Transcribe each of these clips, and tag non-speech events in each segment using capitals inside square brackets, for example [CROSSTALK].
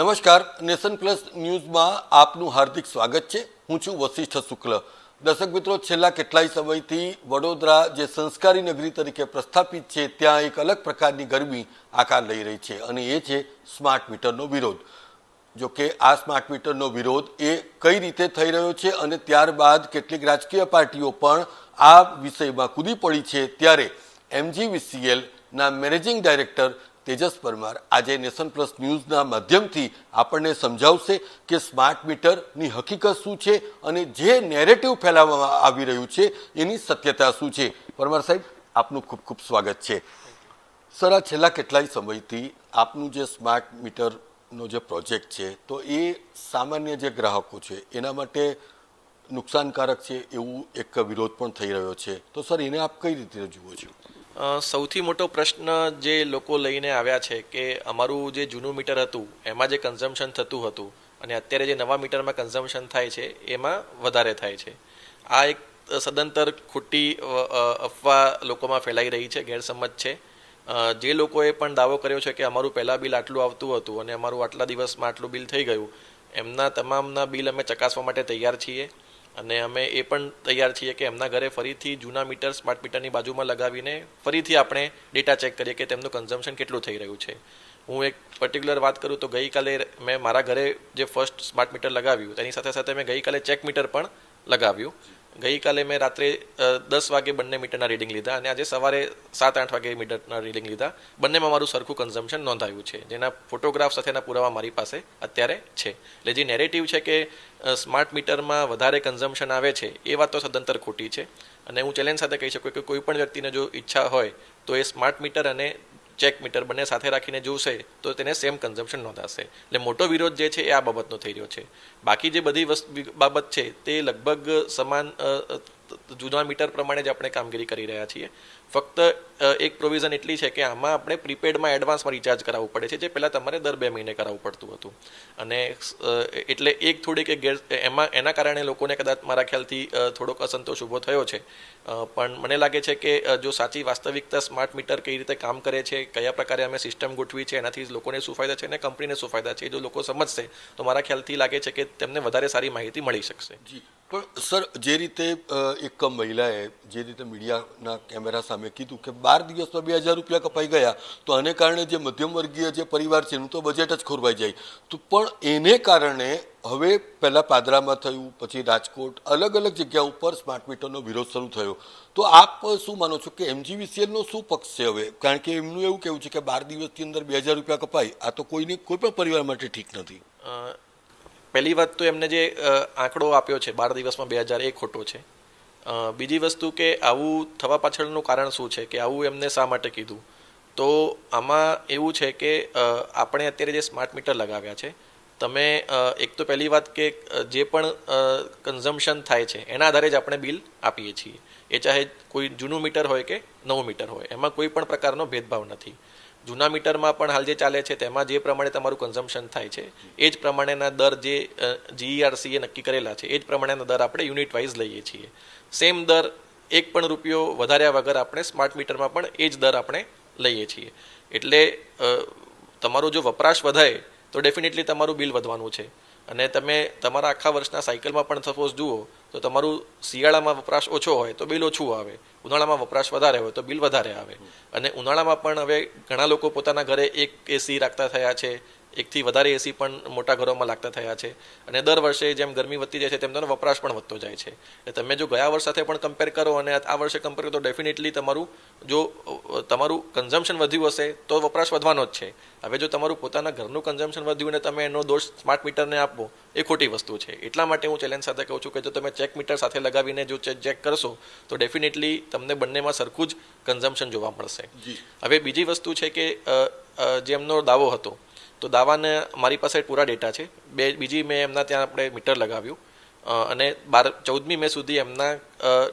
નમસ્કાર, nation plus ન્યૂઝમાં આપનું હાર્દિક સ્વાગત છે. હું છું વશિષ્ઠ શુક્લ. દર્શક મિત્રો, છેલ્લા કેટલાય સમયથી વડોદરા જે સંસ્કારી નગરી તરીકે પ્રસ્થાપિત છે, ત્યાં એક અલગ પ્રકારની ગરમી આકાર લઈ રહી છે અને એ છે સ્માર્ટ મીટરનો વિરોધ. જો કે આ સ્માર્ટ મીટરનો વિરોધ એ કઈ રીતે થઈ રહ્યો છે અને ત્યારબાદ કેટલીક રાજકીય પાર્ટીઓ પણ આ વિષયમાં કૂદી પડી છે, ત્યારે એમજીવીસીએલના મેનેજિંગ ડાયરેક્ટર તેજસ પરમાર આજે નેશન પ્લસ ન્યૂઝના માધ્યમથી આપણને સમજાવશે કે સ્માર્ટ મીટરની હકીકત શું છે અને જે નેરેટિવ ફેલાવવામાં આવી રહ્યું છે એની સત્યતા શું છે. પરમાર સાહેબ, આપનું ખૂબ ખૂબ સ્વાગત છે. સર, આ છેલ્લા કેટલાય સમયથી આપનું જે સ્માર્ટ મીટરનો જે પ્રોજેક્ટ છે, તો એ સામાન્ય જે ગ્રાહકો છે, એના માટે નુકસાનકારક છે એવું એક વિરોધ પણ થઈ રહ્યો છે. તો સર, એને આપ કઈ રીતે જુઓ છો? સૌથી મોટો પ્રશ્ન જે લોકો લઈને આવ્યા છે કે અમારું જે જૂનું મીટર હતું, એમાં જે કન્ઝમ્પશન થતું હતું અને અત્યારે જે નવા મીટરમાં કન્ઝમ્પશન થાય છે, એમાં વધારે થાય છે. આ એક સદંતર ખોટી અફવા લોકોમાં ફેલાઈ રહી છે, ગેરસમજ છે. જે લોકોએ પણ દાવો કર્યો છે કે અમારું પહેલાં બિલ આટલું આવતું હતું અને અમારું આટલા દિવસમાં આટલું બિલ થઈ ગયું, એમના તમામના બિલ અમે ચકાસવા માટે તૈયાર છીએ. અને અમે એ પણ તૈયાર છીએ કે એમના ઘરે ફરીથી જૂના મીટર, સ્માર્ટ મીટરની બાજુમાં લગાવીને ફરીથી આપણે ડેટા ચેક કરીએ કે તેમનું કન્ઝમ્પશન કેટલું થઈ રહ્યું છે. હું એક પર્ટિક્યુલર વાત કરું તો ગઈકાલે મેં મારા ઘરે જે ફર્સ્ટ સ્માર્ટ મીટર લગાવ્યું, તેની સાથે સાથે મેં ગઈકાલે ચેક મીટર પણ લગાવ્યું. ગઈકાલે મેં રાત્રે દસ વાગે બંને મીટરના રીડિંગ લીધા અને આજે સવારે સાત આઠ વાગે મીટરના રીડિંગ લીધા. બંનેમાં મારું સરખું કન્ઝમ્પશન નોંધાયું છે. જેના ફોટોગ્રાફ સાથેના પુરાવા મારી પાસે અત્યારે છે. એટલે જે નેરેટિવ છે કે સ્માર્ટ મીટરમાં વધારે કન્ઝમ્પશન આવે છે, એ વાત તો સદંતર ખોટી છે. અને હું ચેલેન્જ સાથે કહી શકું કે કોઈ પણ વ્યક્તિને જો ઈચ્છા હોય, તો એ સ્માર્ટ મીટર અને ચેક મીટર બંને સાથે રાખીને જોશે, તો તેને સેમ કન્ઝમ્પશન નોંધાશે. એટલે મોટો વિરોધ જે છે એ આ બાબતનો થઈ રહ્યો છે. બાકી જે બધી વસ્તુ બાબત છે તે લગભગ સમાન જૂના મીટર પ્રમાણે જ આપણે કામગીરી કરી રહ્યા છીએ. ફક્ત એક પ્રોવિઝન એટલી છે કે આમાં આપણે પ્રીપેડમાં એડવાન્સમાં રિચાર્જ કરાવવું પડે છે, જે પહેલાં તમારે દર બે મહિને કરાવવું પડતું હતું. અને એટલે એક થોડીક ગેર, એમાં, એના કારણે લોકોને કદાચ મારા ખ્યાલથી થોડોક અસંતોષ ઊભો થયો છે. પણ મને લાગે છે કે જો સાચી વાસ્તવિકતા સ્માર્ટ મીટર કઈ રીતે કામ કરે છે, કયા પ્રકારે અમે સિસ્ટમ ગોઠવી છે, એનાથી લોકોને શું ફાયદા છે અને કંપનીને શું ફાયદા છે જો લોકો સમજશે, તો મારા ખ્યાલથી લાગે છે કે તેમને વધારે સારી માહિતી મળી શકશે. જી. પણ સર, જે રીતે એક મહિલાએ જે રીતે મીડિયાના કેમેરા સામે કીધું કે બાર દિવસમાં બે હજાર રૂપિયા કપાઈ ગયા, તો આને કારણે જે મધ્યમ વર્ગીય જે પરિવાર છે, એનું તો બજેટ જ ખોરવાઈ જાય. તો પણ એને કારણે હવે પહેલાં પાદરામાં થયું, પછી રાજકોટ, અલગ અલગ જગ્યા ઉપર સ્માર્ટ મીટરનો વિરોધ શરૂ થયો. તો આપ શું માનો છો કે એમજીવીસીએલનો શું પક્ષ છે હવે? કારણ કે એમનું એવું કહેવું છે કે બાર દિવસની અંદર બે હજાર રૂપિયા કપાય, આ તો કોઈને, કોઈ પણ પરિવાર માટે ઠીક નથી. પહેલી વાત તો એમને જે આંકડો આપ્યો છે, બાર દિવસમાં બે હજાર એ ખોટો છે. બીજી વસ્તુ કે આવું થવા પાછળનું કારણ શું છે, કે આવું એમને શા માટે કીધું? તો આમાં એવું છે કે આપણે અત્યારે જે સ્માર્ટ મીટર લગાવ્યા છે, તમે એક તો પહેલી વાત કે જે પણ કન્ઝમ્પશન થાય છે, એના આધારે જ આપણે બિલ આપીએ છીએ. એ ચાહે કોઈ જૂનું મીટર હોય કે નવું મીટર હોય, એમાં કોઈ પણ પ્રકારનો ભેદભાવ નથી. જૂના મીટરમાં પણ હાલ જે ચાલે છે, તેમાં જે પ્રમાણે તમારું કન્ઝમ્પશન થાય છે, એ જ પ્રમાણેના દર જે જીઈઆરસીએ નક્કી કરેલા છે, એ જ પ્રમાણેના દર આપણે યુનિટ વાઇઝ લઈએ છીએ. સેમ દર એક પણ રૂપિયો વધાર્યા વગર આપણે સ્માર્ટ મીટરમાં પણ એ જ દર આપણે લઈએ છીએ. એટલે તમારો જો વપરાશ વધારે, તો ડેફિનેટલી તમારું બિલ વધવાનું છે. અને તમે તમારા આખા વર્ષના સાયકલમાં પણ સપોઝ જુઓ તો તમારું શિયાળામાં વપરાશ ઓછો હોય તો બિલ ઓછું આવે. ઉનાળામાં વપરાશ વધારે હોય તો બિલ વધારે આવે. અને ઉનાળામાં પણ હવે ઘણા લોકો પોતાના ઘરે એક એસી રાખતા થયા છે. એકથી વધારે એસી પણ મોટા ઘરોમાં લાગતા થયા છે. અને દર વર્ષે જેમ ગરમી વધતી જાય છે તેમ તેનો વપરાશ પણ વધતો જાય છે. એટલે તમે જો ગયા વર્ષ સાથે પણ કમ્પેર કરો અને આ વર્ષે કમ્પેર કરો તો ડેફિનેટલી તમારું જો, તમારું કન્ઝમ્પશન વધ્યું હશે તો વપરાશ વધવાનો જ છે. હવે જો તમારું પોતાના ઘરનું કન્ઝમ્પશન વધ્યું અને તમે એનો દોષ સ્માર્ટ મીટરને આપો એ ખોટી વસ્તુ છે. એટલા માટે હું ચેલેન્જ સાથે કહું છું કે જો તમે ચેક મીટર સાથે લગાવીને જો ચેક કરશો તો ડેફિનેટલી તમને બંનેમાં સરખું જ કન્ઝમ્પશન જોવા મળશે. હવે બીજી વસ્તુ છે કે જે એમનો દાવો હતો તો દાવાને મારી પાસે પૂરા ડેટા છે. બે બીજી મેં એમના ત્યાં આપણે મીટર લગાવ્યું. અને બાર ચૌદમી મે સુધી એમના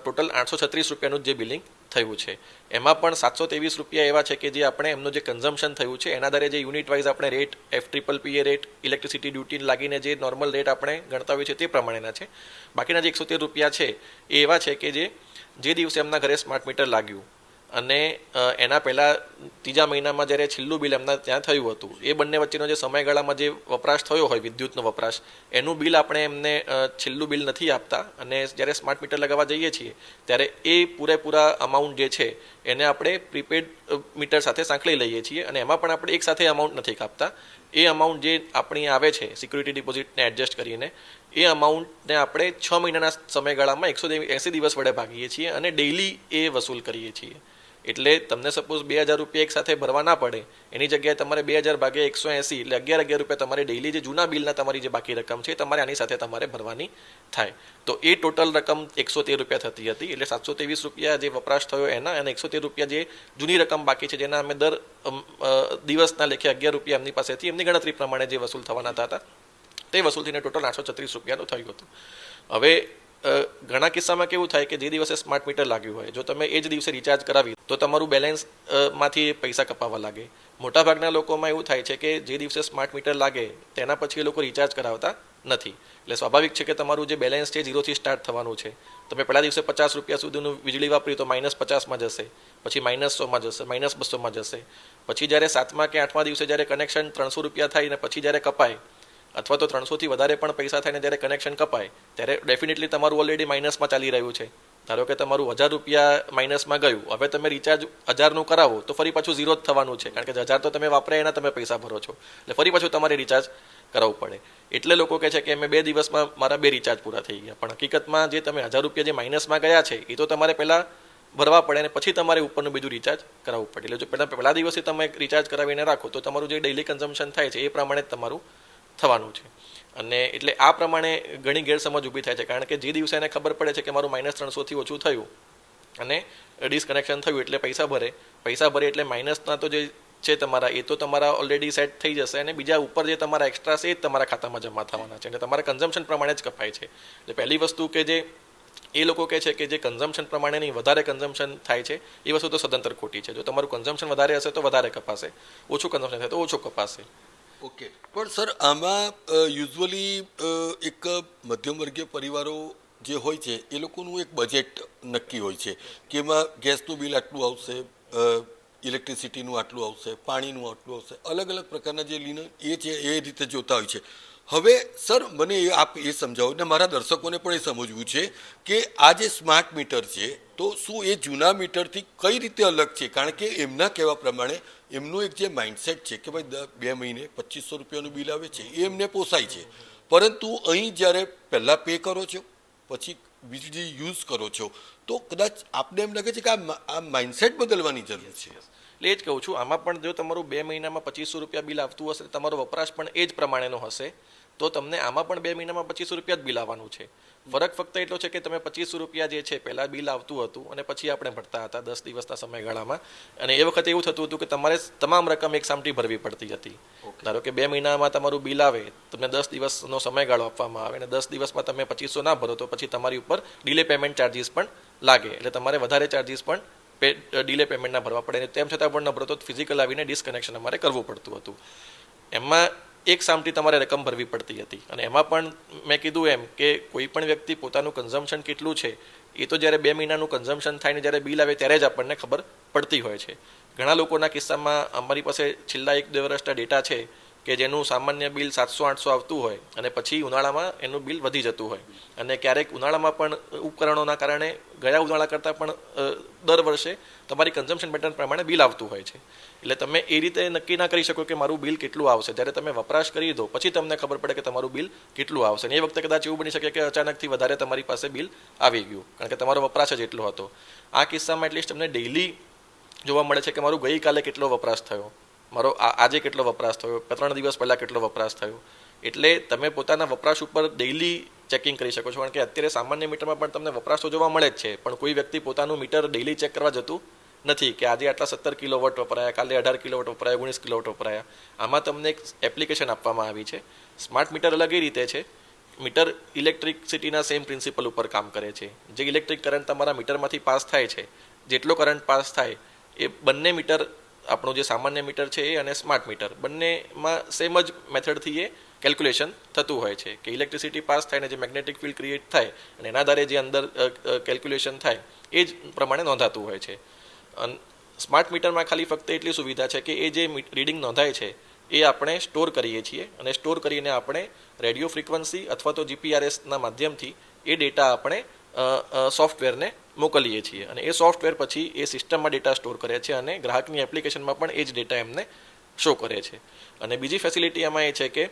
ટોટલ આઠસો છત્રીસ રૂપિયાનું જે બિલિંગ થયું છે. એમાં પણ સાતસો ત્રેવીસ રૂપિયા એવા છે કે જે આપણે એમનું જે કન્ઝમ્પશન થયું છે, એના આધારે જે યુનિટ વાઇઝ આપણે rate F triple A rate electricity duty લાગીને જે નોર્મલ રેટ આપણે ગણતા હોઈએ છીએ તે પ્રમાણેના છે. બાકીના જે એકસો તેર રૂપિયા છે, એ એવા છે કે જે જે દિવસે એમના ઘરે સ્માર્ટ મીટર લાગ્યું. અને એના પહેલાં ત્રીજા મહિનામાં જ્યારે છેલ્લું બિલ એમના ત્યાં થયું હતું, એ બંને વચ્ચેનો જે સમયગાળામાં જે વપરાશ થયો હોય, વિદ્યુતનો વપરાશ, એનું બિલ આપણે એમને છેલ્લું બિલ નથી આપતા. અને જ્યારે સ્માર્ટ મીટર લગાવવા જઈએ છીએ, ત્યારે એ પૂરેપૂરા અમાઉન્ટ જે છે, એને આપણે પ્રીપેડ મીટર સાથે સાંકળી લઈએ છીએ અને એમાં પણ આપણે એક સાથે અમાઉન્ટ નથી કાપતા. એ અમાઉન્ટ જે આપણી આવે છે, સિક્યુરિટી ડિપોઝિટને એડજસ્ટ કરીને, એ અમાઉન્ટને આપણે છ મહિનાના સમયગાળામાં એકસો એંસી દિવસ વડે ભાગીએ છીએ અને ડેઇલી એ વસૂલ કરીએ છીએ. એટલે તમને સપોઝ બે હજાર રૂપિયા એક સાથે ભરવા ના પડે, એની જગ્યાએ તમારે બે હજાર ભાગ્યા એકસો એંસી, એટલે અગિયાર અગિયાર રૂપિયા તમારે ડેઇલી જે જૂના બિલના તમારી જે બાકી રકમ છે તમારે આની સાથે તમારે ભરવાની થાય. તો એ ટોટલ રકમ એકસો તેર રૂપિયા થતી હતી, એટલે સાતસો ત્રેવીસ રૂપિયા જે વપરાશ થયો એના અને એકસો તેર રૂપિયા જે જૂની રકમ બાકી છે જેના અમે દર દિવસના લેખે અગિયાર રૂપિયા એમની પાસેથી એમની ગણતરી પ્રમાણે જે વસૂલ થવાના હતા, તે વસૂલ થઈને ટોટલ આઠસો છત્રીસ રૂપિયાનું થયું હતું. હવે ઘણા કિસ્સામાં કેવું થાય કે જે દિવસે સ્માર્ટ મીટર લાગ્યું હોય, જો તમે એ જ દિવસે રિચાર્જ કરાવી, તો તમારું બેલેન્સમાંથી પૈસા કપાવવા લાગે. મોટાભાગના લોકોમાં એવું થાય છે કે જે દિવસે સ્માર્ટ મીટર લાગે, તેના પછી એ લોકો રિચાર્જ કરાવતા નથી. એટલે સ્વાભાવિક છે કે તમારું જે બેલેન્સ છે ઝીરોથી સ્ટાર્ટ થવાનું છે. તમે પહેલા દિવસે પચાસ રૂપિયા સુધીનું વીજળી વાપરી તો માઇનસ પચાસમાં જશે, પછી માઇનસ સોમાં જશે માઇનસ બસોમાં જશે. પછી જ્યારે સાતમા કે આઠમા દિવસે જ્યારે કનેક્શન ત્રણસો રૂપિયા થાય અને પછી જ્યારે કપાય અથવા તો ત્રણસોથી વધારે પણ પૈસા થાય ને જ્યારે કનેક્શન કપાય, ત્યારે ડેફિનેટલી તમારું ઓલરેડી માઇનસમાં ચાલી રહ્યું છે. ધારો કે તમારું હજાર રૂપિયા માઇનસમાં ગયું, હવે તમે રિચાર્જ હજારનું કરાવો, તો ફરી પાછું ઝીરો જ થવાનું છે. કારણ કે હજાર તો તમે વાપર્યા, એના તમે પૈસા ભરો છો. એટલે ફરી પાછું તમારે રિચાર્જ કરાવવું પડે. એટલે લોકો કહે છે કે મેં બે દિવસમાં મારા બે રિચાર્જ પૂરા થઈ ગયા. પણ હકીકતમાં જે તમે હજાર રૂપિયા જે માઇનસમાં ગયા છે, એ તો તમારે પહેલાં ભરવા પડે અને પછી તમારે ઉપરનું બીજું રિચાર્જ કરાવવું પડે. એટલે જો પહેલાં પહેલા દિવસે તમે રિચાર્જ કરાવીને રાખો, તો તમારું જે ડેઇલી કન્ઝમ્પશન થાય છે, એ પ્રમાણે તમારું થવાનું છે. અને એટલે આ પ્રમાણે ઘણી ગેરસમજ ઊભી થાય છે. કારણ કે જે દિવસે એને ખબર પડે છે કે મારું માઇનસ ત્રણસોથી ઓછું થયું અને ડિસકનેક્શન થયું એટલે પૈસા ભરે પૈસા ભરે એટલે માઇનસના તો જે છે તમારા, એ તો તમારા ઓલરેડી સેટ થઈ જશે અને બીજા ઉપર જે તમારા એક્સ્ટ્રા છે એ તમારા ખાતામાં જમા થવાના છે. અને તમારા કન્ઝમ્પશન પ્રમાણે જ કપાય છે. એટલે પહેલી વસ્તુ કે જે, એ લોકો કહે છે કે જે કન્ઝમ્પશન પ્રમાણે નહીં, વધારે કન્ઝમ્પશન થાય છે, એ વસ્તુ તો સદંતર ખોટી છે. જો તમારું કન્ઝમ્પશન વધારે હશે તો વધારે કપાશે. ઓછું કન્ઝમ્પશન થાય તો ઓછું કપાશે. ઓકે. પણ સર, આમાં યુઝ્યુઅલી એક મધ્યમ વર્ગીય પરિવારો જે હોય છે, એ લોકોનું એક બજેટ નક્કી હોય છે કે એમાં ગેસનું બિલ આટલું આવશે ઇલેક્ટ્રિસિટીનું આટલું આવશે, પાણીનું આટલું આવશે, અલગ અલગ પ્રકારના જે લીન એ છે, એ રીતે જોતા હોય છે. હવે, સર, મને આપ એ સમજાવો ને મારા દર્શકોને પણ એ સમજવું છે કે આ જે સ્માર્ટ મીટર છે, તો શું એ જૂના મીટરથી કઈ રીતે અલગ છે? કારણ કે એમના કહેવા પ્રમાણે એમનું એક જે માઇન્ડસેટ છે કે ભાઈ બે મહિને પચીસો રૂપિયાનું બિલ આવે છે, એ એમને પોસાય છે. પરંતુ અહીં જ્યારે પહેલાં પે કરો છો, પછી વીજળી યુઝ કરો છો, તો કદાચ આપને એમ લાગે છે કે આ માઇન્ડસેટ બદલવાની જરૂર છે. એટલે એ જ કહું છું, આમાં પણ જો તમારું બે મહિનામાં પચીસો રૂપિયા બિલ આવતું હશે, તમારો વપરાશ પણ એ જ પ્રમાણેનો હશે, તો તમને આમાં પણ બે મહિનામાં પચીસો રૂપિયા જ બિલ આવવાનું છે. ફરક ફક્ત એટલો છે કે તમે પચીસો રૂપિયા જે છે પહેલાં બિલ આવતું હતું અને પછી આપણે ભરતા હતા દસ દિવસના સમયગાળામાં. અને એ વખતે એવું થતું હતું કે તમારે તમામ રકમ એક સામટી ભરવી પડતી હતી. ધારો કે બે મહિનામાં તમારું બિલ આવે તમને દસ દિવસનો સમયગાળો આપવામાં આવે અને દસ દિવસમાં તમે પચીસો ના ભરો તો પછી તમારી ઉપર ડિલે પેમેન્ટ ચાર્જિસ પણ લાગે. એટલે તમારે વધારે ચાર્જિસ પણ પે ડીલે પેમેન્ટના ભરવા પડે. તેમ છતાં પણ ન ભરો તો ફિઝિકલ આવીને ડિસ્કનેક્શન અમારે કરવું પડતું હતું. એમાં એક સામટી તમારે રકમ ભરવી પડતી હતી. અને એમાં પણ મેં કીધું એમ કે કોઈ પણ વ્યક્તિ પોતાનું કન્ઝમ્પશન કેટલું છે, એ તો જ્યારે બે મહિનાનું કન્ઝમ્પશન થાય ને જ્યારે બિલ આવે ત્યારે જ આપણને ખબર પડતી હોય છે. ઘણા લોકોના કિસ્સામાં અમારી પાસે છેલ્લા એક બે વર્ષના ડેટા છે કે જેનું સામાન્ય બિલ સાતસો આઠસો આવતું હોય અને પછી ઉનાળામાં એનું બિલ વધી જતું હોય. અને ક્યારેક ઉનાળામાં પણ ઉપકરણોના કારણે ગયા ઉનાળા કરતાં પણ દર વર્ષે તમારી કન્ઝમ્પશન પેટર્ન પ્રમાણે બિલ આવતું હોય છે. એટલે તમે એ રીતે નક્કી ના કરી શકો કે મારું બિલ કેટલું આવશે. જ્યારે તમે વપરાશ કરી દો, પછી તમને ખબર પડે કે તમારું બિલ કેટલું આવશે. અને એ વખતે કદાચ એવું બની શકે કે અચાનકથી વધારે તમારી પાસે બિલ આવી ગયું, કારણ કે તમારો વપરાશ જ એટલો હતો. આ કિસ્સામાં એટલીસ્ટ તમને ડેઇલી જોવા મળે છે કે મારું ગઈકાલે કેટલો વપરાશ થયો. મારો આજે કેટલો વપરાશ થયો? ત્રણ દિવસ પહેલાં કેટલો વપરાશ થયો? એટલે તમે પોતાના વપરાશ ઉપર ડેઇલી ચેકિંગ કરી શકો છો. કારણ કે અત્યારે સામાન્ય મીટરમાં પણ તમને વપરાશ તો જોવા મળે જ છે. પણ કોઈ વ્યક્તિ પોતાનું મીટર ડેઇલી ચેક કરવા જતું નથી કે આજે આટલા સત્તર કિલોવોટ વપરાયા, કાલે અઢાર કિલોવોટ વપરાયા, ઓગણીસ કિલોવોટ વપરાયા. આમાં તમને એક એપ્લિકેશન આપવામાં આવી છે. સ્માર્ટ મીટર અલગ એ રીતે છે. મીટર ઇલેક્ટ્રિસિટીના સેમ પ્રિન્સિપલ ઉપર કામ કરે છે. જે ઇલેક્ટ્રિક કરંટ તમારા મીટરમાંથી પાસ થાય છે. જેટલો કરંટ પાસ થાય, એ બંને મીટર આપણું જે સામાન્ય મીટર છે એ અને સ્માર્ટ મીટર. બંનેમાં સેમ જ મેથડથી એ કેલ્ક્યુલેશન થતું હોય છે કે ઇલેક્ટ્રિસિટી પાસ થાય ને જે મેગ્નેટિક ફિલ્ડ ક્રિએટ થાય અને એના આધારે જે અંદર કેલ્ક્યુલેશન થાય, એ જ પ્રમાણે નોંધાતું હોય છે. સ્માર્ટ મીટરમાં ખાલી ફક્ત એટલી સુવિધા છે કે એ જે રીડિંગ નોંધાય છે, એ આપણે સ્ટોર કરીએ છીએ અને સ્ટોર કરીને આપણે રેડિયો ફ્રીક્વન્સી અથવા તો જીપીઆરએસના માધ્યમથી એ ડેટા આપણે સોફ્ટવેરને મોકલીએ છીએ. અને એ સોફ્ટવેર પછી એ સિસ્ટમમાં ડેટા સ્ટોર કરે છે અને ગ્રાહકની એપ્લિકેશનમાં પણ એ જ ડેટા એમને શો કરે છે. અને બીજી ફેસિલિટી એમાં એ છે કે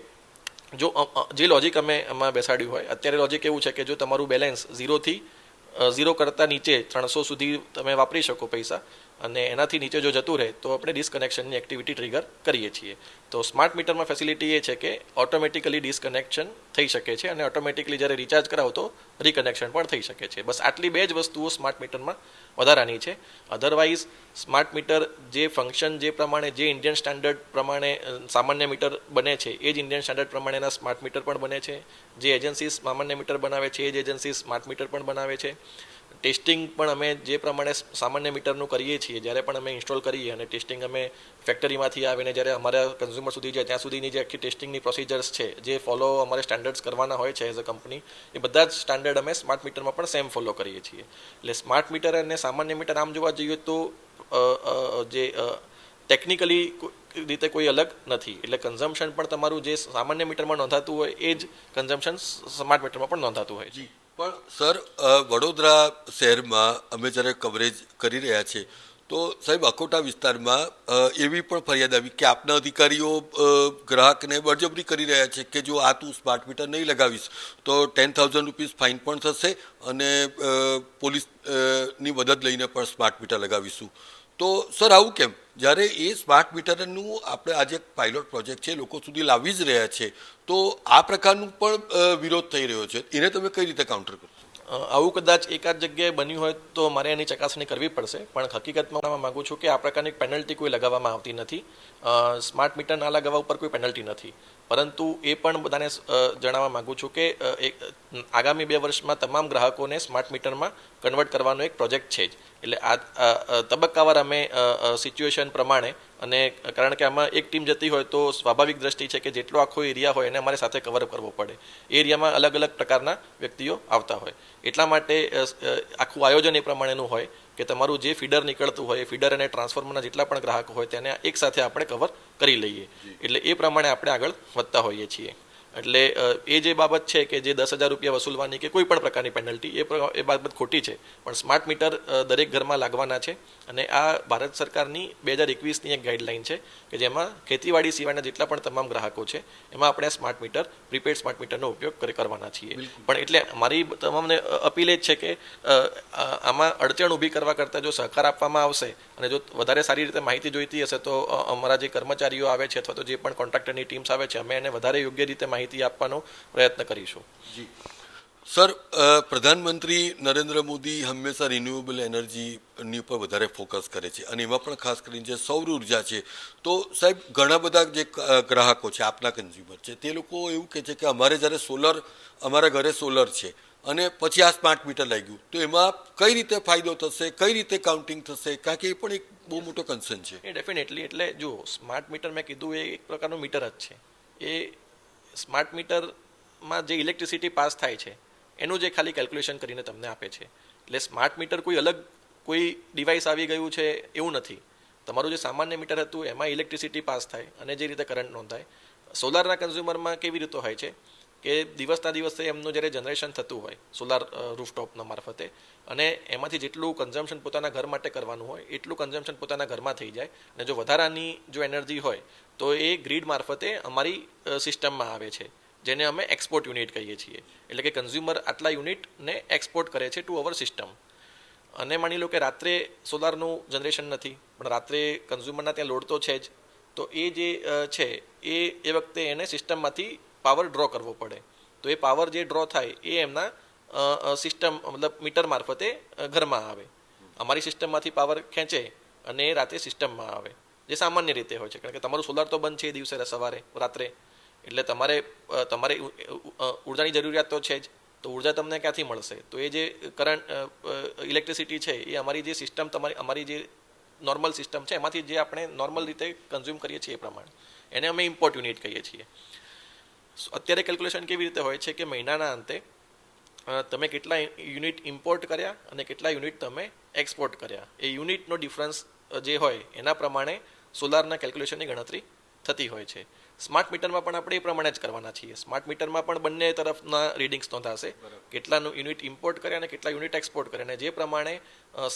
જો જે લોજિક અમે એમાં બેસાડ્યું હોય, અત્યારે લોજિક એવું છે કે જો તમારું બેલેન્સ ઝીરોથી ઝીરો કરતાં નીચે ત્રણસો સુધી તમે વાપરી શકો પૈસા અને એનાથી નીચે જો જતું રહે, તો આપણે ડિસ્કનેક્શનની એક્ટિવિટી ટ્રિગર કરીએ છીએ. તો સ્માર્ટ મીટરમાં ફેસિલિટી એ છે કે ઓટોમેટિકલી ડિસ્કનેક્શન થઈ શકે છે અને ઓટોમેટિકલી જ્યારે રિચાર્જ કરાવો તો રિકનેક્શન પણ થઈ શકે છે. બસ આટલી બે જ વસ્તુઓ સ્માર્ટ મીટરમાં વધારાની છે. અધરવાઇઝ સ્માર્ટ મીટર જે ફંક્શન જે પ્રમાણે, જે ઇન્ડિયન સ્ટાન્ડર્ડ પ્રમાણે સામાન્ય મીટર બને છે, એ જ ઇન્ડિયન સ્ટાન્ડર્ડ પ્રમાણેના સ્માર્ટ મીટર પણ બને છે. જે એજન્સી સામાન્ય મીટર બનાવે છે, એ જ એજન્સી સ્માર્ટ મીટર પણ બનાવે છે. ટેસ્ટિંગ પણ અમે જે પ્રમાણે સામાન્ય મીટરનું કરીએ છીએ, જ્યારે પણ અમે ઇન્સ્ટોલ કરીએ અને ટેસ્ટિંગ અમે ફેક્ટરીમાંથી આવીને જ્યારે અમારા કન્ઝ્યુમર સુધી જાય, ત્યાં સુધીની જે આખી ટેસ્ટિંગની પ્રોસિજર્સ છે, જે ફોલો અમારે સ્ટાન્ડર્ડ્સ કરવાના હોય છે એઝ અ કંપની એ બધા જ સ્ટાન્ડર્ડ અમે સ્માર્ટ મીટરમાં પણ સેમ ફોલો કરીએ છીએ. એટલે સ્માર્ટ મીટર અને સામાન્ય મીટર આમ જોવા જઈએ તો જે ટેકનિકલી રીતે કોઈ અલગ નથી. એટલે કન્ઝમ્પશન પણ તમારું જે સામાન્ય મીટરમાં નોંધાતું હોય, એ જ કન્ઝમ્પશન સ્માર્ટ મીટરમાં પણ નોંધાતું હોય છે. પણ સર વડોદરા શહેરમાં અમે જ્યારે કવરેજ કરી રહ્યા છીએ તો સાહેબ અકોટા વિસ્તારમાં એવી પણ ફરિયાદ આવી કે આપના અધિકારીઓ ગ્રાહકને બળજબરી કરી રહ્યા છે કે જો આ તું સ્માર્ટ મીટર નહીં લગાવીશ તો ટેન થાઉઝન્ડ રૂપીઝ ફાઇન પણ થશે અને અ, પોલીસ અ, ની મદદ લઈને પણ સ્માર્ટ મીટર લગાવીશું. તો સર આવું કેમ? જ્યારે એ સ્માર્ટ મીટરનું આપણે આજે એક પાયલોટ પ્રોજેક્ટ છે લોકો સુધી લાવી જ રહ્યા છે, તો આ પ્રકારનું પણ વિરોધ થઈ રહ્યો છે. એને તમે કઈ રીતે કાઉન્ટર કરો? આવું કદાચ એકાદ જગ્યાએ બન્યું હોય તો મારે એની ચકાસણી કરવી પડશે. પણ હકીકતમાં હું માગું છું કે આ પ્રકારની પેનલ્ટી કોઈ લગાવવામાં આવતી નથી. સ્માર્ટ મીટર ના લગાવવા ઉપર કોઈ પેનલ્ટી નથી. પરંતુ એ પણ બધાને જણાવવા માગું છું કે આગામી બે વર્ષમાં તમામ ગ્રાહકોને સ્માર્ટ મીટરમાં કન્વર્ટ કરવાનો એક પ્રોજેક્ટ છે જ. એટલે આ તબક્કાવાર અમે સિચ્યુએશન પ્રમાણે અને કારણ કે આમાં એક ટીમ જતી હોય તો સ્વાભાવિક દ્રષ્ટિ છે કે જેટલો આખો એરિયા હોય એને અમારે સાથે કવર કરવો પડે. એ એરિયામાં અલગ અલગ પ્રકારના વ્યક્તિઓ આવતા હોય. એટલા માટે આખું આયોજન એ પ્રમાણેનું હોય. કે તમારું જે ફીડર નીકળતું હોય એ ફીડર અને ટ્રાન્સફોર્મરના જેટલા પણ ગ્રાહકો હોય તેને એક સાથે આપણે કવર કરી લઈએ. એટલે એ પ્રમાણે આપણે આગળ વધતા હોઈએ છીએ. એટલે એ જે બાબત છે કે જે દસ હજાર રૂપિયા વસૂલવાની કે કોઈ પણ પ્રકારની પેનલ્ટી એ એ બાબત ખોટી છે. પણ સ્માર્ટ મીટર દરેક ઘરમાં લાગવાના છે અને આ ભારત સરકારની બે હજાર એકવીસની એક ગાઈડલાઈન છે કે જેમાં ખેતીવાડી સિવાયના જેટલા પણ તમામ ગ્રાહકો છે એમાં આપણે સ્માર્ટ મીટર પ્રીપેડ સ્માર્ટ મીટરનો ઉપયોગ કરી કરવાના છીએ. પણ એટલે મારી તમામને અપીલ એ જ છે કે આમાં અડચણ ઊભી કરવા કરતાં જો સહકાર આપવામાં આવશે અને જો વધારે સારી રીતે માહિતી જોઈતી હશે તો અમારા જે કર્મચારીઓ આવે છે અથવા તો જે પણ કોન્ટ્રાક્ટરની ટીમ્સ આવે છે અમે એને વધારે યોગ્ય રીતે માહિતી આપવાનો પ્રયત્ન કરીશું. જી. સર પ્રધાનમંત્રી નરેન્દ્ર મોદી હંમેશા રિન્યુએબલ એનર્જીની ઉપર વધારે ફોકસ કરે છે અને એમાં પણ ખાસ કરીને જે સૌર ઊર્જા છે તો સાહેબ ઘણા બધા જે ગ્રાહકો છે આપના કન્ઝ્યુમર છે તે લોકો એવું કહે છે કે અમારે જ્યારે સોલર અમારા ઘરે સોલર છે અને પછી આ સ્માર્ટ મીટર લાગ્યું તો એમાં કઈ રીતે ફાયદો થશે કઈ રીતે કાઉન્ટિંગ થશે કારણ કે એ પણ એક બહુ મોટો કન્સર્ન છે. એ ડેફિનેટલી એટલે જો સ્માર્ટ મીટર મેં કીધું એ એક પ્રકારનું મીટર જ છે. એ સ્માર્ટ મીટરમાં જે ઇલેક્ટ્રિસિટી પાસ થાય છે, એનું જે ખાલી કેલ્ક્યુલેશન કરીને તમને આપે છે. એટલે સ્માર્ટ મીટર કોઈ અલગ કોઈ ડિવાઇસ આવી ગયું છે એવું નથી. તમારું જે સામાન્ય મીટર હતું, એમાં ઇલેક્ટ્રિસિટી પાસ થાય અને જે રીતે કરંટ નોંધાય. સોલારના કન્ઝ્યુમરમાં કેવી રીતે હોય છે કે દિવસના દિવસે એમનું જ્યારે જનરેશન થતું હોય સોલાર રૂફટોપના મારફતે, અને એમાંથી જેટલું કન્ઝમ્પશન પોતાના ઘર માટે કરવાનું હોય, એટલું કન્ઝમ્પશન પોતાના ઘરમાં થઈ જાય. અને જો વધારાની જો એનર્જી હોય તો એ ગ્રીડ મારફતે અમારી સિસ્ટમમાં આવે છે, જેને અમે એક્સપોર્ટ યુનિટ કહીએ છીએ. એટલે કે કન્ઝ્યુમર આટલા યુનિટને એક્સપોર્ટ કરે છે ટુ અવર સિસ્ટમ. અને માની લો કે રાત્રે સોલારનું જનરેશન નથી, પણ રાત્રે કન્ઝ્યુમરના ત્યાં લોડ તો છે જ, તો એ જે છે, એ એ વખતે એને સિસ્ટમમાંથી પાવર ડ્રો કરવો પડે. તો એ પાવર જે ડ્રો થાય, એ એમના સિસ્ટમ, મતલબ મીટર મારફતે ઘરમાં આવે. અમારી સિસ્ટમમાંથી પાવર ખેંચે અને એ રાતે સિસ્ટમમાં આવે. જે સામાન્ય રીતે હોય છે. કારણ કે તમારું સોલાર તો બંધ છે દિવસે સવારે, રાત્રે. એટલે તમારે તમારે ઉર્જાની જરૂરિયાત તો છે જ. તો ઊર્જા તમને ક્યાંથી મળશે? તો એ જે કરંટ ઇલેક્ટ્રિસિટી છે, એ અમારી જે સિસ્ટમ તમારી, અમારી જે નોર્મલ સિસ્ટમ છે, એમાંથી જે આપણે નોર્મલ રીતે કન્ઝ્યુમ કરીએ છીએ એ પ્રમાણે. એને અમે ઇમ્પોર્ટ યુનિટ કહીએ છીએ. અત્યારે કેલ્ક્યુલેશન કેવી રીતે હોય છે કે મહિનાના અંતે તમે કેટલા યુનિટ ઇમ્પોર્ટ કર્યા અને કેટલા યુનિટ તમે એક્સપોર્ટ કર્યા. એ યુનિટનો ડિફરન્સ જે હોય, એના પ્રમાણે સોલારના કેલ્ક્યુલેશનની ગણતરી થતી હોય છે. સ્માર્ટ મીટરમાં પણ આપણે એ પ્રમાણે જ કરવાના છીએ. સ્માર્ટ મીટરમાં પણ બંને તરફના રીડિંગ્સ નોંધાશે. કેટલાનું યુનિટ ઇમ્પોર્ટ કરે અને કેટલા યુનિટ એક્સપોર્ટ કરે. અને જે પ્રમાણે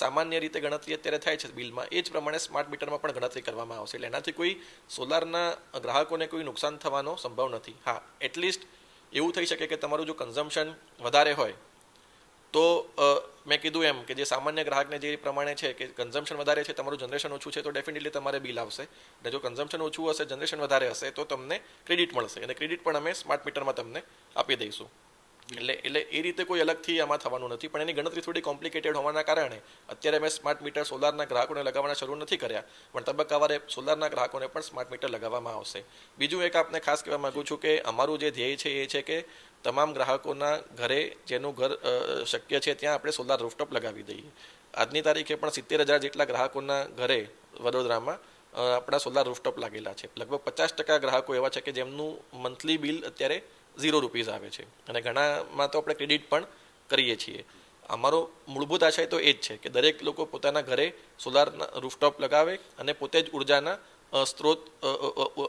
સામાન્ય રીતે ગણતરી અત્યારે થાય છે બિલમાં એ જ પ્રમાણે સ્માર્ટ મીટરમાં પણ ગણતરી કરવામાં આવશે. એટલે એનાથી કોઈ સોલારના ગ્રાહકોને કોઈ નુકસાન થવાનો સંભવ નથી. હા એટલીસ્ટ એવું થઈ શકે કે તમારું જો કન્ઝમ્પશન વધારે હોય તો મેં કીધું એમ કે જે સામાન્ય ગ્રાહકને જે પ્રમાણે છે કે કન્ઝમ્પશન વધારે છે, તમારું જનરેશન ઓછું છે, તો ડેફિનેટલી તમારે બિલ આવશે. અને જો કન્ઝમ્પશન ઓછું હશે જનરેશન વધારે હશે, તો તમને ક્રેડિટ મળશે. અને ક્રેડિટ પણ અમે સ્માર્ટ મીટરમાં તમને આપી દઈશું. એટલે એટલે એ રીતે કોઈ અલગથી આમાં થવાનું નથી. પણ એની ગણતરી થોડી કોમ્પ્લિકેટેડ હોવાના કારણે અત્યારે મેં સ્માર્ટ મીટર સોલારના ગ્રાહકોને લગાવવાના શરૂ નથી કર્યા, પણ તબક્કાવારે સોલારના ગ્રાહકોને પણ સ્માર્ટ મીટર લગાવવામાં આવશે. બીજું એક આપને ખાસ કહેવા માંગુ છું કે અમારું જે ધ્યેય છે એ છે કે તમામ ગ્રાહકોના ઘરે જેનું ઘર શક્ય છે ત્યાં આપણે સોલાર રૂફટોપ લગાવી દઈએ. આજની તારીખે પણ સિત્તેર હજાર જેટલા ગ્રાહકોના ઘરે વડોદરામાં આપણા સોલાર રૂફટોપ લાગેલા છે. લગભગ પચાસ ટકા ગ્રાહકો એવા છે કે જેમનું મંથલી બિલ અત્યારે ઝીરો રૂપીઝ આવે છે. અને ઘણામાં તો આપણે ક્રેડિટ પણ કરીએ છીએ. અમારો મૂળભૂત આશય તો એ જ છે કે દરેક લોકો પોતાના ઘરે સોલારના રૂફટોપ લગાવે અને પોતે જ ઉર્જાના સ્ત્રોત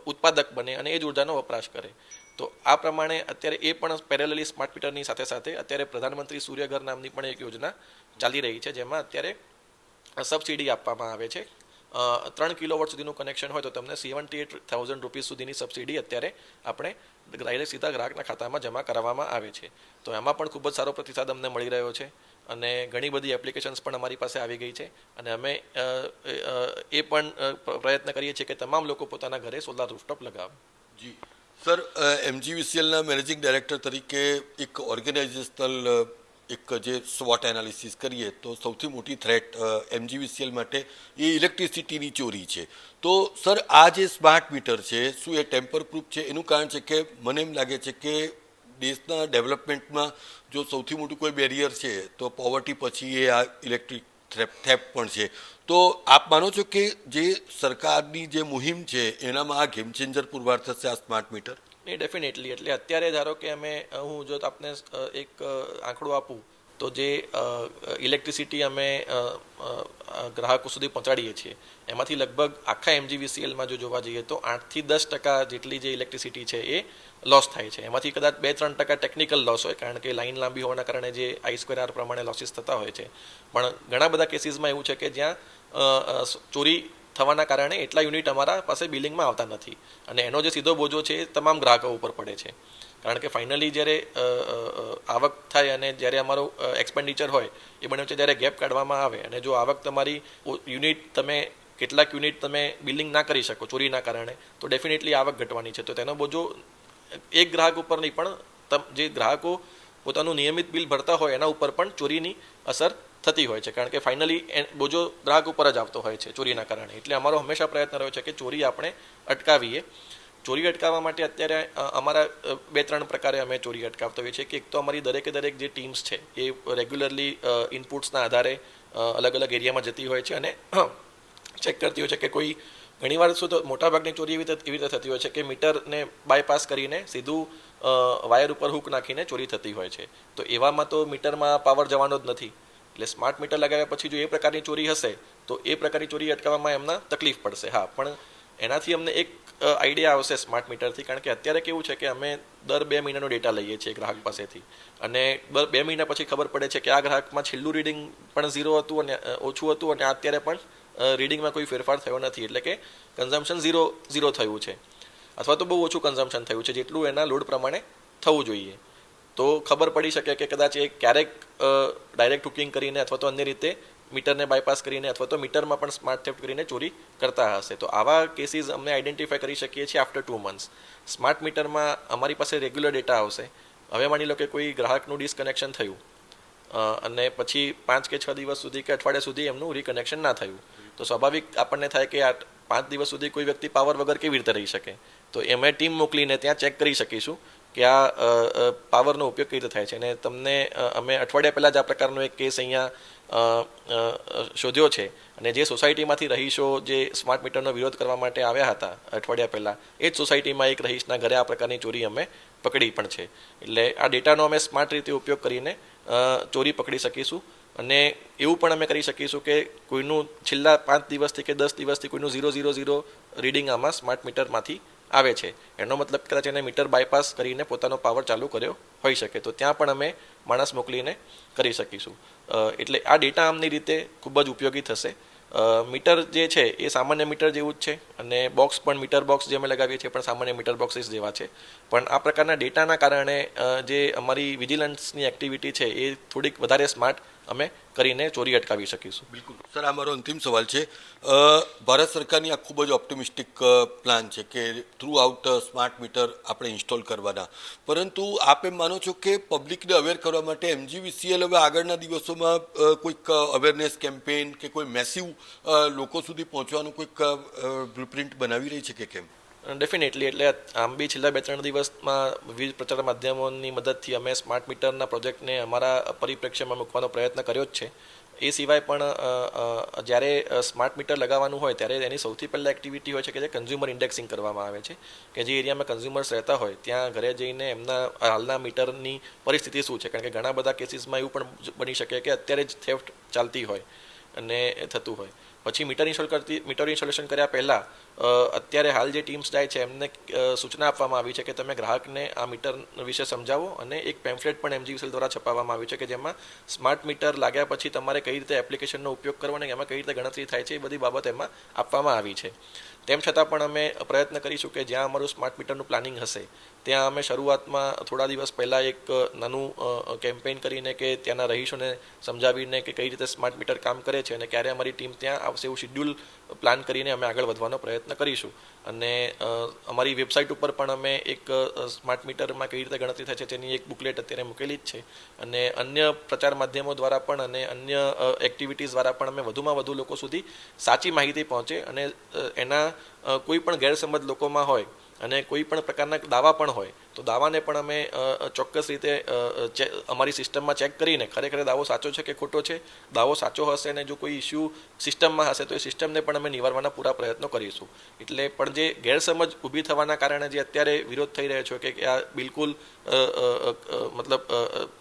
ઉત્પાદક બને અને એ જ ઉર્જાનો વપરાશ કરે. તો આ પ્રમાણે અત્યારે એ પણ પેરેલલી સ્માર્ટ મીટરની સાથે સાથે અત્યારે પ્રધાનમંત્રી સૂર્યઘર નામની પણ એક યોજના ચાલી રહી છે જેમાં અત્યારે સબસિડી આપવામાં આવે છે. ત્રણ કિલોવોટ સુધીનું કનેક્શન હોય તો તમને સેવન્ટી એટ થાઉઝન્ડ રૂપીઝ સુધીની સબસિડી અત્યારે આપણે ડાયરેક્ટ સીધા ગ્રાહકના ખાતામાં જમા કરાવવામાં આવે છે. તો એમાં પણ ખૂબ જ સારો પ્રતિસાદ અમને મળી રહ્યો છે અને ઘણી બધી એપ્લિકેશન્સ પણ અમારી પાસે આવી ગઈ છે અને અમે એ પણ પ્રયત્ન કરીએ છીએ કે તમામ લોકો પોતાના ઘરે સોલાર રૂફટોપ લગાવે. જી. સર એમજીવીસીએલના મેનેજિંગ ડાયરેક્ટર તરીકે એક ઓર્ગેનાઇઝેશનલ એક જે સ્વોટ એનાલિસિસ કરીએ, તો સૌથી મોટી થ્રેટ એમજીવીસીએલ માટે એ ઇલેક્ટ્રિસિટીની ચોરી છે. તો, સર, આ જે સ્માર્ટ મીટર છે, શું એ ટેમ્પર પ્રૂફ છે? એનું કારણ છે કે મને એમ લાગે છે કે દેશના ડેવલપમેન્ટમાં જો સૌથી મોટું કોઈ બેરિયર છે, તો પોવર્ટી પછી એ આ ઇલેક્ટ્રિક થેપ પણ છે. તો આપ માનો છો કે જે સરકારની જે મુહિમ છે, એનામાં આ ગેમ ચેન્જર પુરવાર થશે આ સ્માર્ટ મીટર નહીં ડેફિનેટલી એટલે અત્યારે ધારો કે અમે હું જો આપને એક આંકડો આપું, તો જે ઇલેક્ટ્રિસિટી અમે ગ્રાહકો સુધી પહોંચાડીએ છીએ, એમાંથી લગભગ આખા એમજીવીસીએલમાં જો જોવા જઈએ, તો આઠથી દસ ટકા જેટલી જે ઇલેક્ટ્રિસિટી છે એ લોસ થાય છે. એમાંથી કદાચ બે ત્રણ ટકા ટેકનિકલ લોસ હોય, કારણ કે લાઇન લાંબી હોવાના કારણે જે આઈ સ્ક્વેર આર પ્રમાણે લોસીસ થતા હોય છે. પણ ઘણા બધા કેસીસમાં એવું છે કે જ્યાં ચોરી થવાના કારણે એટલા યુનિટ અમારા પાસે બિલિંગમાં આવતા નથી. અને એનો જે સીધો બોજો છે એ તમામ ગ્રાહકો ઉપર પડે છે. કારણ કે ફાઇનલી જ્યારે આવક થાય અને જ્યારે અમારો એક્સપેન્ડિચર હોય, એ બંને વચ્ચે જ્યારે ગેપ કાઢવામાં આવે અને જો આવક તમારી યુનિટ તમે, કેટલાક યુનિટ તમે બિલિંગ ના કરી શકો ચોરીના કારણે, તો ડેફિનેટલી આવક ઘટવાની છે. તો તેનો બોજો એક ગ્રાહક ઉપર નહીં, પણ જે ગ્રાહકો પોતાનું નિયમિત બિલ ભરતા હોય એના ઉપર પણ ચોરીની અસર થતી હોય છે. કારણ કે ફાઇનલી બોજો ગ્રાહક ઉપર જ આવતો હોય છે ચોરીના કારણે. એટલે અમારો હંમેશા પ્રયત્ન રહ્યો છે કે ચોરી આપણે અટકાવીએ. ચોરી અટકાવવા માટે અત્યારે અમારા બે ત્રણ પ્રકારે અમે ચોરી અટકાવતા હોઈએ છીએ. કે એક તો અમારી દરેકે દરેક જે ટીમ્સ છે એ રેગ્યુલરલી ઇનપુટ્સના આધારે અલગ અલગ એરિયામાં જતી હોય છે અને [CLEARS THROAT] ચેક કરતી હોય છે કે કોઈ, ઘણીવાર શું તો મોટાભાગની ચોરી એવી એવી રીતે થતી હોય છે કે મીટરને બાયપાસ કરીને સીધું વાયર ઉપર હુક નાખીને ચોરી થતી હોય છે. તો એવામાં તો મીટરમાં પાવર જવાનો જ નથી. એટલે સ્માર્ટ મીટર લગાવ્યા પછી જો એ પ્રકારની ચોરી હશે, તો એ પ્રકારની ચોરી અટકાવવામાં એમના તકલીફ પડશે. હા, પણ એનાથી અમને એક આઈડિયા આવશે સ્માર્ટ મીટરથી કારણ કે અત્યારે કેવું છે કે અમે દર બે મહિનાનો ડેટા લઈએ છીએ ગ્રાહક પાસેથી. અને બે મહિના પછી ખબર પડે છે કે આ ગ્રાહકમાં છેલ્લું રીડિંગ પણ ઝીરો હતું અને ઓછું હતું અને અત્યારે પણ રીડિંગમાં કોઈ ફેરફાર થયો નથી. એટલે કે કન્ઝમ્પશન ઝીરો ઝીરો થયું છે. અથવા તો બહુ ઓછું કન્ઝમ્પશન થયું છે, જેટલું એના લોડ પ્રમાણે થવું જોઈએ. તો ખબર પડી શકે કે કદાચ એ ક્યારેક ડાયરેક્ટ હુકિંગ કરીને અથવા તો અન્ય રીતે મીટરને બાયપાસ કરીને અથવા તો મીટરમાં પણ સ્માર્ટ થેફ્ટ કરીને ચોરી કરતા હશે. તો આવા કેસીસ અમે આઈડેન્ટિફાય કરી શકીએ છીએ આફ્ટર ટુ મંથ્સ સ્માર્ટ મીટરમાં અમારી પાસે રેગ્યુલર ડેટા આવશે. હવે માની લો કે કોઈ ગ્રાહકનું ડિસકનેક્શન થયું અને પછી પાંચ કે છ દિવસ સુધી કે અઠવાડિયા સુધી એમનું રિકનેક્શન ના થયું, તો સ્વાભાવિક આપણને થાય કે આ પાંચ દિવસ સુધી કોઈ વ્યક્તિ પાવર વગર કેવી રીતે રહી શકે? તો એમે ટીમ મોકલીને ત્યાં ચેક કરી શકીશું. કે આ પાવરનો ઉપયોગ કઈ રીતે થાય છે? અને તમને અમે અઠવાડિયા પહેલાં જ આ પ્રકારનો એક કેસ અહીંયા શોધ્યો છે. અને જે સોસાયટીમાંથી રહીશો જે સ્માર્ટ મીટરનો વિરોધ કરવા માટે આવ્યા હતા અઠવાડિયા પહેલાં, એ જ સોસાયટીમાં એક રહીશના ઘરે આ પ્રકારની ચોરી અમે પકડી પણ છે. એટલે આ ડેટાનો અમે સ્માર્ટ રીતે ઉપયોગ કરીને ચોરી પકડી શકીશું. અને એવું પણ અમે કરી શકીશું કે કોઈનું છેલ્લા પાંચ દિવસથી કે દસ દિવસથી કોઈનું ઝીરો ઝીરો ઝીરો રીડિંગ આમાં સ્માર્ટ મીટરમાંથી આવે છે. એનો મતલબ કદાચ એને મીટર બાયપાસ કરીને પોતાનો પાવર ચાલુ કર્યો હોઈ શકે. તો ત્યાં પણ અમે માણસ મોકલીને કરી શકીશું. એટલે આ ડેટા આમની રીતે ખૂબ જ ઉપયોગી થશે. મીટર જે છે એ સામાન્ય મીટર જેવું જ છે અને બોક્સ પણ મીટર બોક્સ જે અમે લગાવીએ છીએ પણ સામાન્ય મીટર બોક્સીસ જેવા છે. પણ આ પ્રકારના ડેટાના કારણે જે અમારી વિજિલન્સની એક્ટિવિટી છે એ થોડીક વધારે સ્માર્ટ અમે કરીને ચોરી અટકાવી શકીશું. બિલકુલ. સર, આ મારો અંતિમ સવાલ છે. ભારત સરકારની આ ખૂબ જ ઓપ્ટિમિસ્ટિક પ્લાન છે કે થ્રુ આઉટ સ્માર્ટ મીટર આપણે ઇન્સ્ટોલ કરવાના. પરંતુ આપ એમ માનો છો કે પબ્લિકને અવેર કરવા માટે એમજીવીસીએલ હવે આગળના દિવસોમાં કોઈક અવેરનેસ કેમ્પેન કે કોઈ મેસિવ લોકો સુધી પહોંચવાનું કોઈક બ્લુપ્રિન્ટ બનાવી રહી છે કે કેમ? ડેફિનેટલી એટલે આમ બી છેલ્લા બે ત્રણ દિવસમાં વિવિધ પ્રચાર માધ્યમોની મદદથી અમે સ્માર્ટ મીટરના પ્રોજેક્ટને અમારા પરિપ્રેક્ષ્યમાં મૂકવાનો પ્રયત્ન કર્યો જ છે. એ સિવાય પણ જ્યારે સ્માર્ટ મીટર લગાવવાનું હોય ત્યારે એની સૌથી પહેલાં એક્ટિવિટી હોય છે કે જે કન્ઝ્યુમર ઇન્ડેક્સિંગ કરવામાં આવે છે. કે જે એરિયામાં કન્ઝ્યુમર્સ રહેતા હોય, ત્યાં ઘરે જઈને એમના હાલના મીટરની પરિસ્થિતિ શું છે? કારણ કે ઘણા બધા કેસીસમાં એવું પણ બની શકે કે અત્યારે જ થેફ્ટ ચાલતી હોય અને થતું હોય. પછી મીટર ઇન્સ્ટોલ કરતી, મીટર ઇન્સ્ટોલેશન કર્યા પહેલાં અત્યારે હાલ જે ટીમ્સ જાય છે, એમને સૂચના આપવામાં આવી છે કે તમે ગ્રાહકને આ મીટર વિશે સમજાવો અને એક પેમ્ફલેટ પણ એમજીવીસીએલ દ્વારા છપાવવામાં આવ્યું છે કે જેમાં સ્માર્ટ મીટર લાગ્યા પછી તમારે કઈ રીતે એપ્લિકેશનનો ઉપયોગ કરવો અને એમાં કઈ રીતે ગણતરી થાય છે, એ બધી બાબત એમાં આપવામાં આવી છે. તેમ છતાં પણ અમે પ્રયત્ન કરીશું કે જ્યાં અમારું સ્માર્ટ મીટરનું પ્લાનિંગ હશે ત્યાં અમે શરૂઆતમાં થોડા દિવસ પહેલાં એક નાનું કેમ્પેઇન કરીને કે ત્યાંના રહીશોને સમજાવીને કે કઈ રીતે સ્માર્ટ મીટર કામ કરે છે અને ક્યારે અમારી ટીમ ત્યાં આવશે એવું શિડ્યુલ પ્લાન કરીને અમે આગળ વધવાનો પ્રયત્ન કરીશું. અને અમારી વેબસાઇટ ઉપર પણ અમે એક સ્માર્ટ મીટરમાં કઈ રીતે ગણતરી થાય છે તેની એક બુકલેટ અત્યારે મૂકેલી જ છે. અને અન્ય પ્રચાર માધ્યમો દ્વારા પણ અને અન્ય એક્ટિવિટીઝ દ્વારા પણ અમે વધુમાં વધુ લોકો સુધી સાચી માહિતી પહોંચે અને એના કોઈ પણ ગેરસમજ લોકોમાં હોય અને કોઈ પણ પ્રકારના દાવા પણ હોય, તો દાવાને પણ અમે ચોક્કસ રીતે અમારી સિસ્ટમમાં ચેક કરીને ખરેખર દાવો સાચો છે કે ખોટો છે, દાવો સાચો હશે અને જો કોઈ ઇસ્યુ સિસ્ટમમાં હશે, તો એ સિસ્ટમને પણ અમે નિવારવાના પૂરા પ્રયત્નો કરીશું. એટલે પણ જે ગેરસમજ ઊભી થવાના કારણે જે અત્યારે વિરોધ થઈ રહ્યો છે કે આ બિલકુલ મતલબ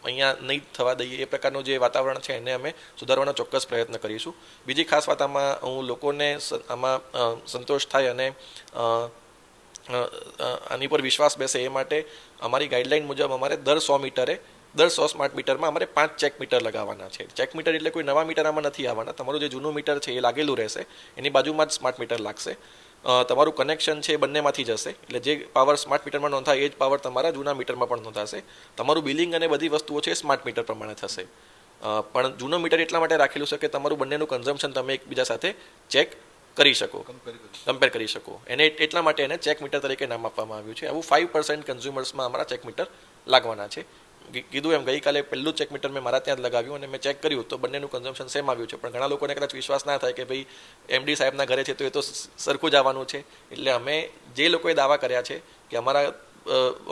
અહીંયા નહીં થવા દઈએ, એ પ્રકારનું જે વાતાવરણ છે, એને અમે સુધારવાનો ચોક્કસ પ્રયત્ન કરીશું. બીજી ખાસ વાત આમાં હું લોકોને આમાં સંતોષ થાય અને આની પર વિશ્વાસ બેસે એ માટે અમારી ગાઈડલાઈન મુજબ અમારે દર સો મીટરે, દર સો સ્માર્ટ મીટરમાં અમારે પાંચ ચેક મીટર લગાવવાના છે. ચેક મીટર એટલે કોઈ નવા મીટર આમાં નથી આવવાના. તમારું જે જૂનું મીટર છે એ લાગેલું રહેશે. એની બાજુમાં જ સ્માર્ટ મીટર લાગશે. તમારું કનેક્શન છે એ બંનેમાંથી જશે. એટલે જે પાવર સ્માર્ટ મીટરમાં નોંધાય, એ જ પાવર તમારા જૂના મીટરમાં પણ નોંધાશે. તમારું બિલિંગ અને બધી વસ્તુઓ છે સ્માર્ટ મીટર પ્રમાણે થશે. પણ જૂનો મીટર એટલા માટે રાખેલું છે કે તમારું બંનેનું કન્ઝમ્પશન તમે એકબીજા સાથે ચેક કરી શકો. કમ્પેર કરી શકો. એને એટલા માટે એને ચેક મીટર તરીકે નામ આપવામાં આવ્યું છે. આવું ફાઇવ પર્સન્ટ કન્ઝ્યુમર્સમાં અમારા ચેક મીટર લાગવાના છે. કીધું એમ, ગઈકાલે પહેલું ચેક મીટર મેં મારા ત્યાં જ લગાવ્યું અને મેં ચેક કર્યું તો બંનેનું કન્ઝમ્પશન સેમ આવ્યું છે. પણ ઘણા લોકોને કદાચ વિશ્વાસ ના થાય કે ભાઈ એમડી સાહેબના ઘરે છે તો એ તો સરખું જ આવવાનું છે. એટલે અમે જે લોકોએ દાવા કર્યા છે કે અમારા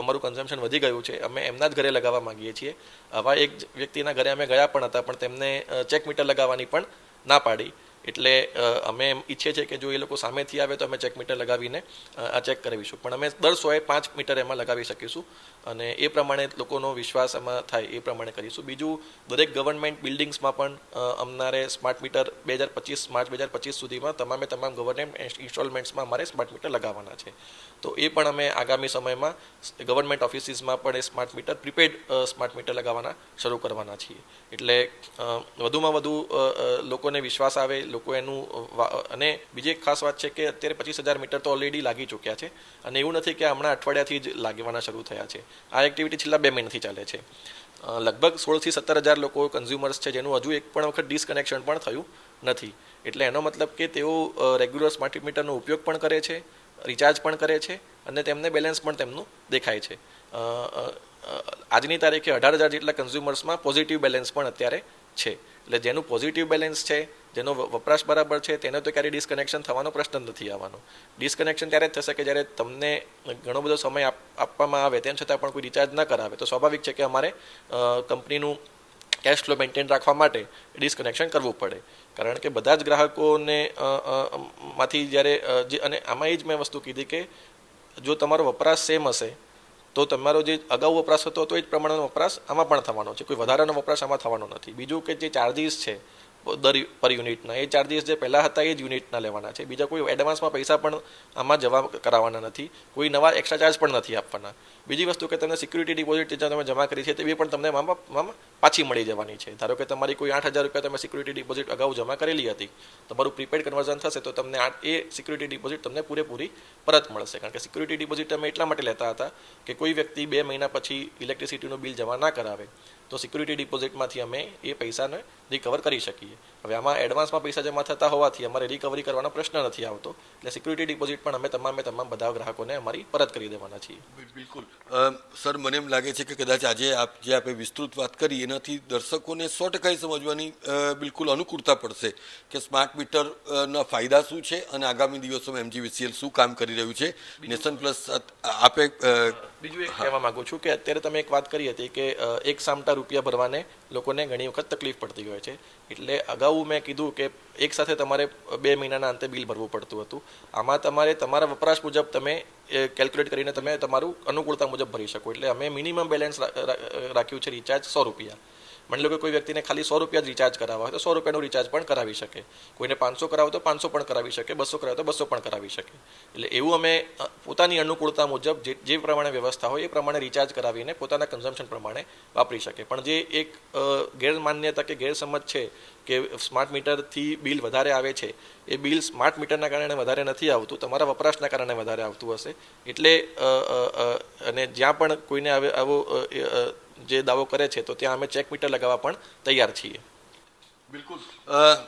અમારું કન્ઝમ્પશન વધી ગયું છે, અમે એમના જ ઘરે લગાવવા માંગીએ છીએ. આવા એક વ્યક્તિના ઘરે અમે ગયા પણ હતા, પણ તેમને ચેક મીટર લગાવવાની પણ ના પાડી. એટલે અમે એમ ઈચ્છીએ છીએ કે જો એ લોકો સામેથી આવે તો અમે ચેક મીટર લગાવીને આ ચેક કરાવીશું. પણ અમે દર સોએ પાંચ મીટર એમાં લગાવી શકીશું. અને એ પ્રમાણે લોકોનો વિશ્વાસ એમાં થાય એ પ્રમાણે કરીશું બીજું દરેક ગવર્મેન્ટ બિલ્ડિંગ્સમાં પણ અમારે સ્માર્ટ મીટર બે હજાર પચીસ, માર્ચ બે હજાર પચીસ સુધીમાં તમામે તમામ ગવર્મેન્ટ ઇન્સ્ટોલમેન્ટ્સમાં અમારે સ્માર્ટ મીટર લગાવવાના છે. તો એ પણ અમે આગામી સમયમાં ગવર્મેન્ટ ઓફિસીસમાં પણ એ smart meter prepaid smart meter લગાવવાના શરૂ કરવાના છીએ. એટલે વધુમાં વધુ લોકોને વિશ્વાસ આવે, લોકો એનું અને બીજી એક ખાસ વાત છે કે અત્યારે પચીસ હજાર મીટર તો ઓલરેડી લાગી ચૂક્યા છે. અને એવું નથી કે હમણાં અઠવાડિયાથી જ લાગવાના શરૂ થયા છે. આ એક્ટિવિટી છેલ્લા બે મહિનાથી ચાલે છે. લગભગ સોળથી સત્તર હજાર લોકો કન્ઝ્યુમર્સ છે, જેનું હજુ એક પણ વખત ડિસકનેક્શન પણ થયું નથી. એટલે એનો મતલબ કે તેઓ રેગ્યુલર સ્માર્ટ મીટરનો ઉપયોગ પણ કરે છે રિચાર્જ પણ કરે છે, અને તેમને બેલેન્સ પણ તેમનું દેખાય છે. આજની તારીખે અઢાર હજાર જેટલા કન્ઝ્યુમર્સમાં પોઝિટિવ બેલેન્સ પણ અત્યારે છે. એટલે જેનું પોઝિટિવ બેલેન્સ છે જેનો વપરાશ બરાબર છે, તેને તો ક્યારેય ડિસ્કનેક્શન થવાનો પ્રશ્ન નથી આવવાનો. ડિસ્કનેક્શન ત્યારે જ થશે કે જ્યારે તમને ઘણો બધો સમય આપ- આપવામાં આવે, તેમ છતાં પણ કોઈ રિચાર્જ ન કરાવે, તો સ્વાભાવિક છે કે અમારે કંપનીનું કેશ ફ્લો મેન્ટેન રાખવા માટે ડિસ્કનેક્શન કરવું પડે. કારણ કે બધા જ ગ્રાહકોને માંથી જ્યારે જે, અને આમાં એ જ મેં વસ્તુ કીધી કે જો તમારો વપરાશ સેમ હશે, તો તમારો જે અગાઉ વપરાશ હતો, તો એ જ પ્રમાણનો વપરાશ આમાં પણ થવાનો છે. કોઈ વધારાનો વપરાશ આમાં થવાનો નથી. બીજું કે જે ચાર્જિસ છે દર પર યુનિટના એ ચાર્જિસ જે પહેલાં હતા એ જ યુનિટના લેવાના છે. બીજા કોઈ એડવાન્સમાં પૈસા પણ આમાં જમા કરાવવાના નથી. કોઈ નવા એક્સ્ટ્રા ચાર્જ પણ નથી આપવાના. બીજી વસ્તુ કે તમને સિક્યુરિટી ડિપોઝિટ જે તમે જમા કરી છે તે પણ તમને મામા પાછી મળી જવાની છે. ધારો કે તમારી કોઈ આઠ હજાર રૂપિયા તમે સિક્યુરિટી ડિપોઝિટ અગાઉ જમા કરેલી હતી. તમારું પ્રીપેડ કન્વર્ઝન થશે તો તમને આ એ સિક્યુરિટી ડિપોઝિટ તમને પૂરેપૂરી પરત મળશે. કારણ કે સિક્યુરિટી ડિપોઝિટ તમે એટલા માટે લેતા હતા કે કોઈ વ્યક્તિ બે મહિના પછી ઇલેક્ટ્રિસિટીનું બિલ જમા ના કરાવે તો સિક્યુરિટી ડિપોઝિટમાંથી અમે એ પૈસાને રિકવર કરી શકીએ. હવે આમાં એડવાન્સમાં પૈસા જમા થતા હોવાથી અમારે રિકવરી કરવાનો પ્રશ્ન નથી આવતો. એટલે સિક્યુરિટી ડિપોઝિટ પણ અમે તમામે તમામ બધા ગ્રાહકોને અમારી પરત કરી દેવાના છીએ. બિલકુલ. સર મને એમ લાગે છે કે કદાચ આજે આપ જે આપણે વિસ્તૃત વાત કરી એનાથી દર્શકોને સો ટકા સમજવાની બિલકુલ અનુકૂળતા પડશે કે સ્માર્ટ મીટરના ફાયદા શું છે અને આગામી દિવસોમાં એમજીવીસીએલ શું કામ કરી રહ્યું છે? નેશન પ્લસ આપે બીજું એક કહેવા માંગુ છું કે અત્યારે તમે એક વાત કરી હતી કે એક સામટા રૂપિયા ભરવાને લોકોને ઘણી વખત તકલીફ પડતી હોય છે. એટલે અગાઉ મેં કીધું કે એક સાથે તમારે બે મહિનાના અંતે બિલ ભરવું પડતું હતું. આમાં તમારે, તમારા વપરાશ મુજબ તમે કેલ્ક્યુલેટ કરીને તમે તમારું અનુકૂળતા મુજબ ભરી શકો. એટલે અમે મિનિમમ બેલેન્સ રાખ્યું છે રિચાર્જ સો રૂપિયા. માની લો કે કોઈ વ્યક્તિને ખાલી સો રૂપિયા જ રિચાર્જ કરાવવા હોય તો સો રૂપિયાનું રિચાર્જ પણ કરાવી શકે. કોઈને પાંચસો કરાવો તો પાંચસો પણ કરાવી શકે, બસો કરાવો તો બસો પણ કરાવી શકે. એટલે એવું અમે પોતાની અનુકૂળતા મુજબ જે જે પ્રમાણે વ્યવસ્થા હોય એ પ્રમાણે રિચાર્જ કરાવીને પોતાના કન્ઝમ્પશન પ્રમાણે વાપરી શકે. પણ જે એક ગેરમાન્યતા કે ગેરસમજ છે કે સ્માર્ટ મીટરથી બિલ વધારે આવે છે, એ બિલ સ્માર્ટ મીટરના કારણે વધારે નથી આવતું, તમારા વપરાશના કારણે વધારે આવતું હશે. એટલે અને જ્યાં પણ કોઈને આવે, આવો જે દાવો કરે છે તો ત્યાં અમે ચેક મીટર લગાવવા પણ તૈયાર છીએ. બિલકુલ.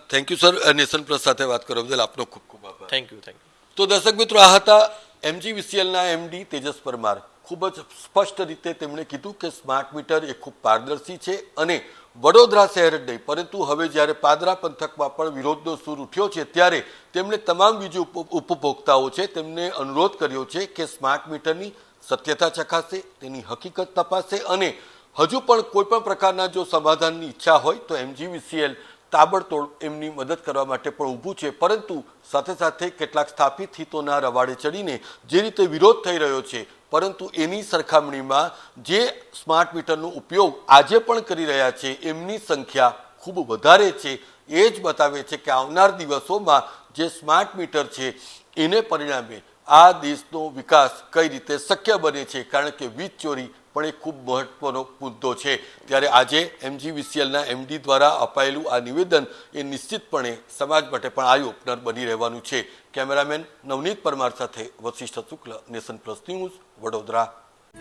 Thank you sir Nation Plus સાથે વાત કરવા બદલ આપનો ખૂબ ખૂબ આભાર. થેન્ક યુ થેન્ક યુ તો દર્શક મિત્રો આ હતા એમજીવીસીએલના એમડી તેજસ પરમાર. ખૂબ જ સ્પષ્ટ રીતે તેમણે કીધું કે સ્માર્ટ મીટર એ ખૂબ પારદર્શી છે અને વડોદરા શહેર જ નહીં પરંતુ હવે જ્યારે પાદરા પંથકમાં પણ વિરોધનો સૂર ઉઠ્યો છે ત્યારે તેમણે તમામ ઉપ- ઉપભોક્તાઓ છે તેમને અનુરોધ કર્યો છે કે સ્માર્ટ મીટરની સત્યતા ચકાસે તેની હકીકત તપાસે અને હજુ પણ કોઈ પણ પ્રકારના જો સમાધાનની ઈચ્છા હોય તો એમજીવીસીએલ તાબડતોડ એમની મદદ કરવા માટે પણ ઊભું છે. પરંતુ સાથે સાથે કેટલાક સ્થાપિત હિતોના રવાડે ચડીને જે રીતે વિરોધ થઈ રહ્યો છે, પરંતુ એની સરખામણીમાં જે સ્માર્ટ મીટરનો ઉપયોગ આજે પણ કરી રહ્યા છે, એમની સંખ્યા ખૂબ વધારે છે. એ જ બતાવે છે કે આવનાર દિવસોમાં જે સ્માર્ટ મીટર છે, એને પરિણામે આ દેશનો વિકાસ કઈ રીતે શક્ય બને છે? કારણ કે વીજ ચોરી પણ એક ખૂબ મહત્વનો મુદ્દો છે. ત્યારે આજે એમજીવીસીએલના એમડી દ્વારા અપાયેલું આ નિવેદન એ નિશ્ચિતપણે સમાજ માટે પણ આઈ ઓપનર બની રહેવાનું છે. કેમેરામેન નવનીત પરમાર સાથે Vashishth Shukla, Nation Plus news, Vadodara.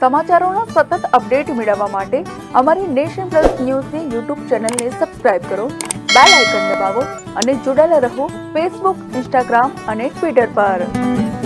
સમાચારોનો સતત અપડેટ મેળવવા માટે અમારી નેશન પ્લસ ન્યૂઝની યુટ્યુબ ચેનલને સબસ્ક્રાઇબ કરો, બેલ આઇકન દબાવો અને જોડાયેલા રહો ફેસબુક, ઇન્સ્ટાગ્રામ અને ટ્વિટર પર.